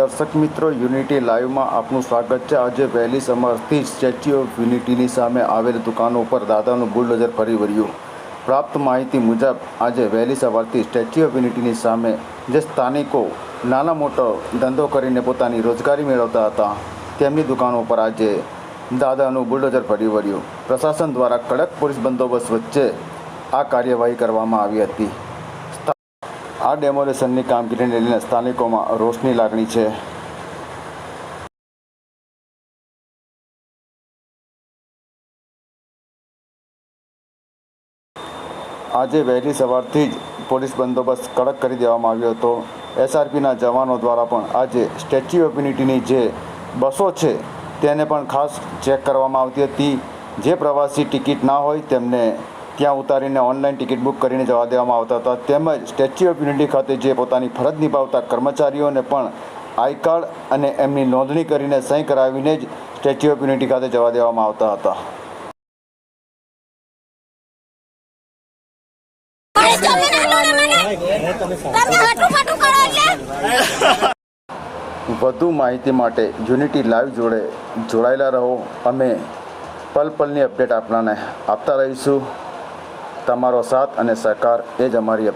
દર્શક મિત્રો, યુનિટી લાઈવમાં આપનું સ્વાગત છે. આજે વહેલી સવારથી સ્ટેચ્યુ ઓફ યુનિટીની સામે આવેલી દુકાનો ઉપર દાદાનું બુલડોઝર ફરી વળ્યું. પ્રાપ્ત માહિતી મુજબ, આજે વહેલી સવારથી સ્ટેચ્યુ ઓફ યુનિટીની સામે જે સ્થાનિકો નાના મોટો ધંધો કરીને પોતાની રોજગારી મેળવતા હતા, તેમની દુકાનો ઉપર આજે દાદાનું બુલડોઝર ફરી વળ્યું. પ્રશાસન દ્વારા કડક પોલીસ બંદોબસ્ત વચ્ચે આ કાર્યવાહી કરવામાં આવી હતી. આ ડેમોલેશનની કામગીરીને લઈને સ્થાનિકોમાં રોષની લાગણી છે. આજે વહેલી સવારથી જ પોલીસ બંદોબસ્ત કડક કરી દેવામાં આવ્યો હતો. એસઆરપીના જવાનો દ્વારા પણ આજે સ્ટેચ્યુ ઓફ યુનિટીની જે બસો છે તેને પણ ખાસ ચેક કરવામાં આવતી હતી. જે પ્રવાસી ટિકિટ ના હોય તેમને ત્યાં ઉતારીને ઓનલાઈન ટિકિટ બુક કરીને જવા દેવામાં આવતા હતા. તેમજ સ્ટેચ્યુ ઓફ યુનિટી ખાતે જે પોતાની ફરજ નિભાવતા કર્મચારીઓને પણ આઈ કાર્ડ અને એમની નોંધણી કરીને સહી કરાવીને જ સ્ટેચ્યુ ઓફ યુનિટી ખાતે જવા દેવામાં આવતા હતા. વધુ માહિતી માટે યુનિટી લાઈવ જોડે જોડાયેલા રહો. અમે પલ પલની અપડેટ આપણાને આપતા રહીશું. તમારો સાથ અને સહકાર એ જ અમારી